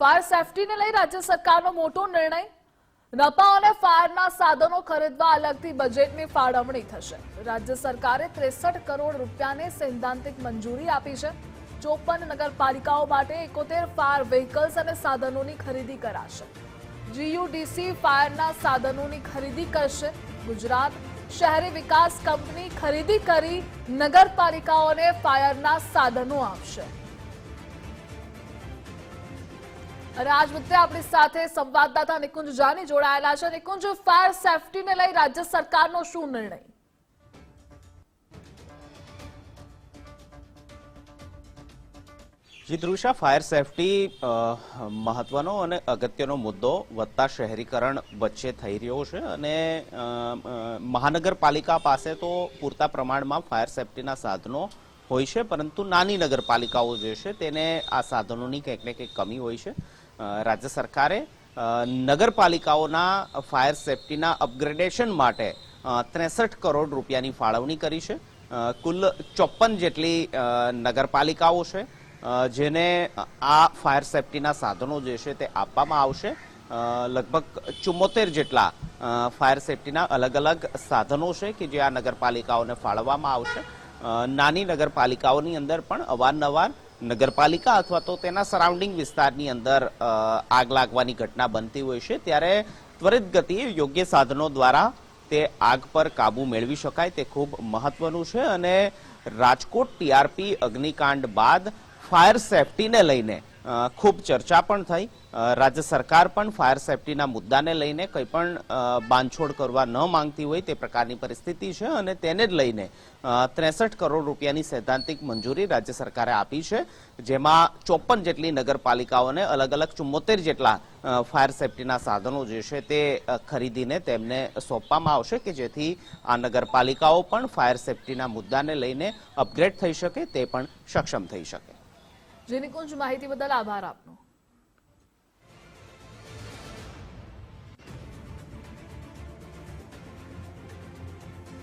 Fire સેફટીને લઈ રાજ્ય સરકારનો મોટો નિર્ણય? નપા અને ફાયરના સાધનો ખરીદવા અલગથી બજેટની ફાળવણી થશે. રાજ્ય સરકારે ત્રેસઠ કરોડ રૂપિયાને સૈદ્ધાંતિક મંજૂરી આપી છે. ચોપન નગરપાલિકાઓ માટે એકોતેર ફાયર વ્હીકલ્સ અને સાધનોની ખરીદી કરાશે. જીયુડીસી ફાયરના સાધનોની ખરીદી કરશે. ગુજરાત શહેરી વિકાસ કંપની ખરીદી કરી નગરપાલિકાઓને ફાયરના સાધનો આપશે. અને આપણી સાથે સંવાદદાતા નિકુંજ જાની જોડાયેલા છે. નિકુંજ ફાયર સેફટીને લઈ રાજ્ય સરકારનો શું નિર્ણય? જી ફાયર સેફટી મહત્વનો અને અગત્યનો મુદ્દો વધતા શહેરીકરણ વચ્ચે થઈ રહ્યો છે અને મહાનગરપાલિકા પાસે તો પૂરતા પ્રમાણમાં ફાયર સેફટીના સાધનો હોય છે, પરંતુ નાની નગરપાલિકાઓ જે છે તેને આ સાધનોની કંઈક ને કંઈક કમી હોય છે. રાજ્ય સરકારે નગરપાલિકાઓના ફાયર સેફટીના અપગ્રેડેશન માટે ત્રેસઠ કરોડ રૂપિયાની ફાળવણી કરી છે. કુલ ચોપન જેટલી નગરપાલિકાઓ છે જેને આ ફાયર સેફટીના સાધનો જે છે તે આપવામાં આવશે. લગભગ ચુમ્મોતેર જેટલા ફાયર સેફટીના અલગ અલગ સાધનો છે કે જે આ નગરપાલિકાઓને ફાળવવામાં આવશે. નાની નગરપાલિકાઓની અંદર પણ અવારનવાર નગરપાલિકા અથવા તો તેના સરાઉન્ડિંગ વિસ્તારની અંદર આગ લાગવાની ઘટના બનતી હોય છે, ત્યારે ત્વરિત ગતિએ યોગ્ય સાધનો દ્વારા તે આગ પર કાબુ મેળવી શકાય તે ખૂબ મહત્વનું છે અને રાજકોટ ટીઆરપી અગ્નિકાંડ બાદ ફાયર સેફટીને લઈને ખૂબ ચર્ચા પણ થઈ. રાજ્ય સરકાર પણ ફાયર સેફટીના મુદ્દાને લઈને કંઈ પણ બાંધછોડ કરવા ન માંગતી હોય તે પ્રકારની પરિસ્થિતિ છે અને તેને જ લઈને ત્રેસઠ કરોડ રૂપિયાની સૈદ્ધાંતિક મંજૂરી રાજ્ય સરકારે આપી છે, જેમાં ચોપન જેટલી નગરપાલિકાઓને અલગ અલગ ચુમ્મોતેર જેટલા ફાયર સેફટીના સાધનો જે છે તે ખરીદીને તેમને સોંપવામાં આવશે કે જેથી આ નગરપાલિકાઓ પણ ફાયર સેફટીના મુદ્દાને લઈને અપગ્રેડ થઈ શકે તે પણ સક્ષમ થઈ શકે. જે કુંજ માહિતી બદલ આભાર આપનો.